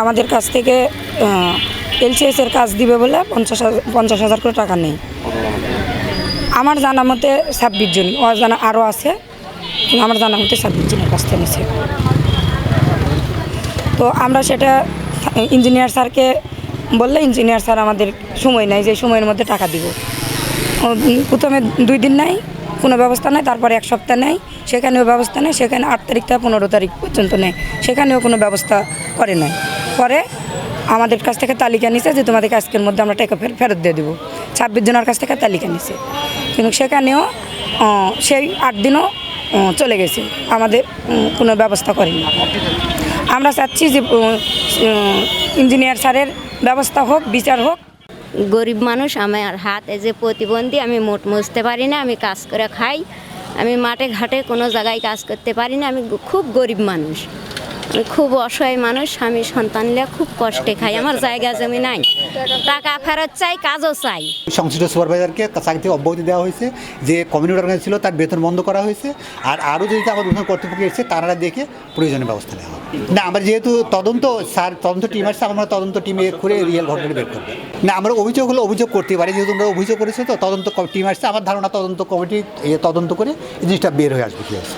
আমাদের কাছ থেকে এলসিএস এর কাজ দিবে বলে পঞ্চাশ হাজার পঞ্চাশ হাজার করে টাকা নেই। আমার জানা মতে ছাব্বিশ জন ও জানা আরও আছে। আমার জানা মতে ছাব্বিশ জনের কাছ থেকে নিছে। তো আমরা সেটা ইঞ্জিনিয়ার স্যারকে বললে, ইঞ্জিনিয়ার স্যার, আমাদের সময় নাই, যে সময়ের মধ্যে টাকা দিব। প্রথমে দুই দিন নাই, কোনো ব্যবস্থা নেই, তারপরে এক সপ্তাহ নেই, সেখানেও ব্যবস্থা নেই, সেখানে আট তারিখ থেকে পনেরো তারিখ পর্যন্ত নেই, সেখানেও কোনো ব্যবস্থা করে নাই। পরে আমাদের কাছ থেকে তালিকা নিছে যে, তোমাদেরকে আজকের মধ্যে আমরা টাকা ফের- ফেরত দিয়ে দেবো। ছাব্বিশ জনের কাছ থেকে তালিকা নিছে। কিন্তু সেখানেও সেই আট দিনও চলে গেছে। আমাদের কোনো ব্যবস্থা করেনি। আমরা চাচ্ছি যে ইঞ্জিনিয়ার স্যারের ব্যবস্থা হোক, বিচার হোক। গরিব মানুষ আমার হাত এ যে প্রতিবন্ধী, আমি মোট মুছতে পারি না, আমি কাজ করে খাই। আমি মাঠে ঘাটে কোনো জায়গায় কাজ করতে পারি না, আমি খুব গরিব মানুষ। খুব অসহায় মানুষ স্বামী সন্তান খুব কষ্টে খাই। আমার জায়গা জমি নাই। টাকা ফেরত চাই, কাজও চাই। সংশ্লিষ্ট সুপারভাইজারকে চাকরি থেকে অব্যাহতি দেওয়া হয়েছে। যে কমিউনিটি অর্গানাইজ ছিল, তার বেতন বন্ধ করা হয়েছে। আর আরও যদি আমাদের উন্নয়ন কর্তৃপক্ষ এসেছে তারা দেখে প্রয়োজনীয় ব্যবস্থা নেওয়া হবে। না, আমরা যেহেতু তদন্ত, স্যার, তদন্ত টিম আসছে আমরা তদন্ত টিমে করে রিয়েল ঘটনাটা বের করবে। না, আমরা অভিযোগ হলে অভিযোগ করতে পারি। যেহেতু আমরা অভিযোগ করেছি, তো তদন্ত টিম আসছে আমার ধারণা, তদন্ত কমিটি তদন্ত করে এই জিনিসটা বের হয়ে আসবে, কি আছে?